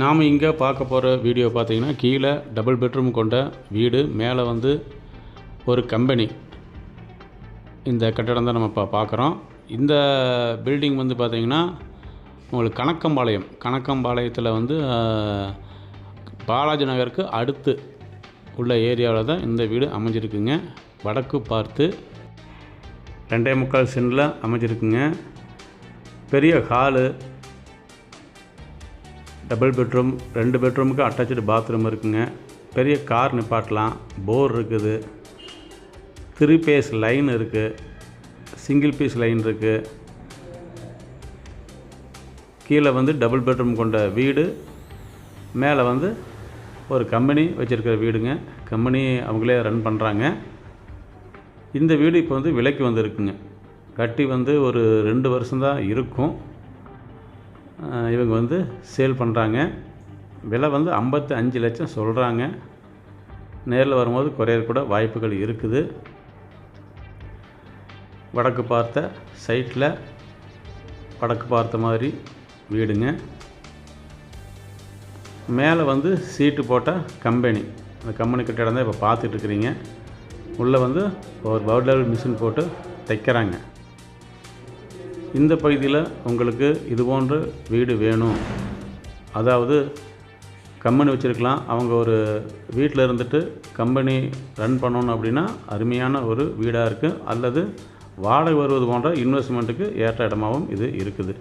நாம் இங்கே பார்க்க போகிற வீடியோ பார்த்தீங்கன்னா கீழே டபுள் பெட்ரூம் கொண்ட வீடு மேலே வந்து ஒரு கம்பெனி இந்த கட்டடம் தான் நம்ம இப்போ பார்க்குறோம். இந்த பில்டிங் வந்து பார்த்திங்கன்னா உங்களுக்கு கணக்கம்பாளையம் கணக்கம்பாளையத்தில் வந்து பாலாஜி நகருக்கு அடுத்து உள்ள ஏரியாவில் தான் இந்த வீடு அமைஞ்சிருக்குங்க. வடக்கு பார்த்து ரெண்டே முக்கால் சென்டில் அமைஞ்சிருக்குங்க. பெரிய ஹாலு டபுள் பெட்ரூம் ரெண்டு பெட்ரூமுக்கு அட்டாச்சு பாத்ரூம் இருக்குங்க. பெரிய கார் நிப்பாட்டலாம். போர் இருக்குது. த்ரீ பேஸ் லைன் இருக்குது சிங்கிள் பீஸ் லைன் இருக்குது கீழே வந்து டபுள் பெட்ரூம் கொண்ட வீடு. மேலே வந்து ஒரு கம்பெனி வச்சுருக்கிற வீடுங்க. கம்பெனி அவங்களே ரன் பண்ணுறாங்க இந்த வீடு இப்போ வந்து விலைக்கு வந்துருக்குங்க. கட்டி வந்து ஒரு ரெண்டு வருஷம்தான் இருக்கும். இவங்க வந்து சேல் பண்ணுறாங்க விலை வந்து ஐம்பத்தி அஞ்சு லட்சம் சொல்கிறாங்க நேரில் வரும்போது குறையக்கூட கூட வாய்ப்புகள் இருக்குது. வடக்கு பார்த்த சைட்டில் வடக்கு பார்த்த மாதிரி வீடுங்க. மேலே வந்து சீட்டு போட்ட கம்பெனி. அந்த கம்பெனி கட்டிடம் தான் இப்போ பார்த்துட்ருக்குறீங்க உள்ளே வந்து ஒரு பவுடர் மிஷின் போட்டு தைக்கிறாங்க. இந்த பகுதியில் உங்களுக்கு இது போன்ற வீடு வேணும். அதாவது கம்பெனி வச்சுருக்கலாம். அவங்க ஒரு வீட்டில் இருந்துட்டு கம்பெனி ரன் பண்ணணும் அப்படின்னா அருமையான ஒரு வீடாக இருக்குது அல்லது வாடகை வருவது போன்ற இன்வெஸ்ட்மெண்ட்டுக்கு ஏற்ற இடமாகவும் இது இருக்குது.